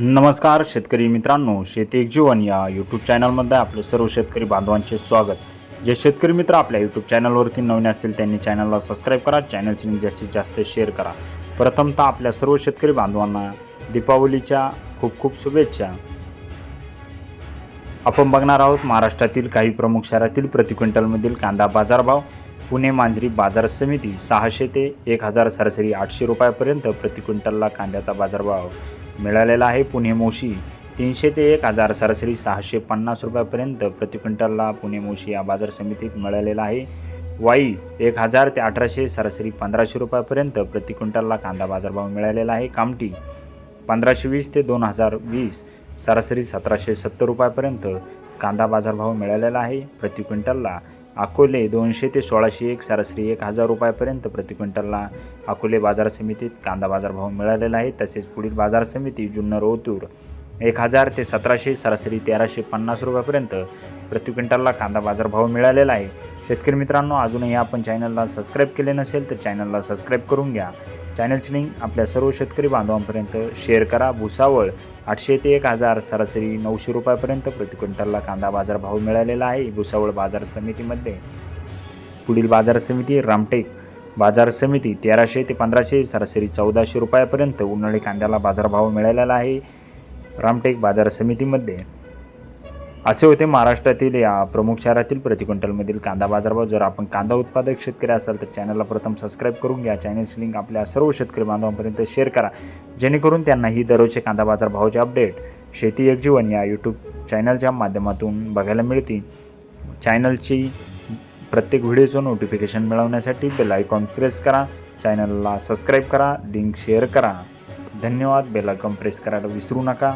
नमस्कार शेतकरी मित्रांनो शेती एक जीवन या यूट्यूब चॅनलमध्ये आपले सर्व शेतकरी बांधवांचे स्वागत. जे शेतकरी मित्र आपल्या यूट्यूब चॅनलवरती नवीन असतील त्यांनी चॅनलला सबस्क्राईब करा चॅनलची जास्तीत जास्त शेअर करा. प्रथमतः आपल्या सर्व शेतकरी बांधवांना दीपावलीच्या खूप खूप शुभेच्छा. आपण बघणार आहोत महाराष्ट्रातील काही प्रमुख शहरातील प्रति क्विंटलमधील कांदा बाजारभाव. पुणे मांजरी बाजार समिती सहाशे ते एक हजार सरासरी आठशे रुपयापर्यंत प्रति क्विंटलला कांद्याचा बाजारभाव मिळालेला आहे. पुणे मोशी तीनशे ते एक हजार सरासरी सहाशे पन्नास रुपयापर्यंत प्रति क्विंटलला पुणे मोशी या बाजार समितीत मिळालेला आहे. वाई एक हजार ते अठराशे सरासरी पंधराशे रुपयापर्यंत प्रति क्विंटलला कांदा बाजारभाव मिळालेला आहे. कामटी पंधराशे वीस ते दोन हजार वीस सरासरी सतराशे सत्तर रुपयापर्यंत कांदा बाजारभाव मिळालेला आहे. प्रति क्विंटलला अकोले दोनशे ते सोळाशे एक सरासरी एक हजार रुपयापर्यंत प्रति क्विंटलला अकोले बाजार समितीत कांदा बाजारभाव मिळालेला आहे. तसेच पुढील बाजार समिती जुन्नर ओतूर एक हजार ते सतराशे सरासरी तेराशे पन्नास रुपयापर्यंत प्रति क्विंटलला कांदा बाजारभाव मिळालेला आहे. शेतकरी मित्रांनो अजूनही आपण चॅनलला सबस्क्राईब केले नसेल तर चॅनलला सबस्क्राईब करून घ्या. चॅनलची लिंक आपल्या सर्व शेतकरी बांधवांपर्यंत शेअर करा. भुसावळ आठशे ते एक हजार सरासरी नऊशे रुपयापर्यंत प्रति क्विंटलला कांदा बाजारभाव मिळालेला आहे. भुसावळ बाजार समितीमध्ये पुढील बाजार समिती रामटेक बाजार समिती तेराशे ते पंधराशे सरासरी चौदाशे रुपयापर्यंत उन्हाळी कांद्याला बाजारभाव मिळालेला आहे. रामटेक बाजार समितीमध्ये. असे होते महाराष्ट्रातील या प्रमुख शहरातील प्रतिक्विंटलमधील कांदा बाजारभाव. जर आपण कांदा उत्पादक शेतकरी असाल तर चॅनलला प्रथम सबस्क्राईब करून घ्या. चॅनलची लिंक आपल्या सर्व शेतकरी बांधवांपर्यंत शेअर करा. जेणेकरून त्यांनाही दररोजचे कांदा बाजारभावाचे अपडेट शेती एक जीवन या यूट्यूब चॅनलच्या माध्यमातून बघायला मिळतील. चॅनलची प्रत्येक व्हिडिओचं नोटिफिकेशन मिळवण्यासाठी बेल आयकॉन प्रेस करा. चॅनलला सबस्क्राईब करा. लिंक शेअर करा. धन्यवाद. बेल प्रेस करायला विसरू नका.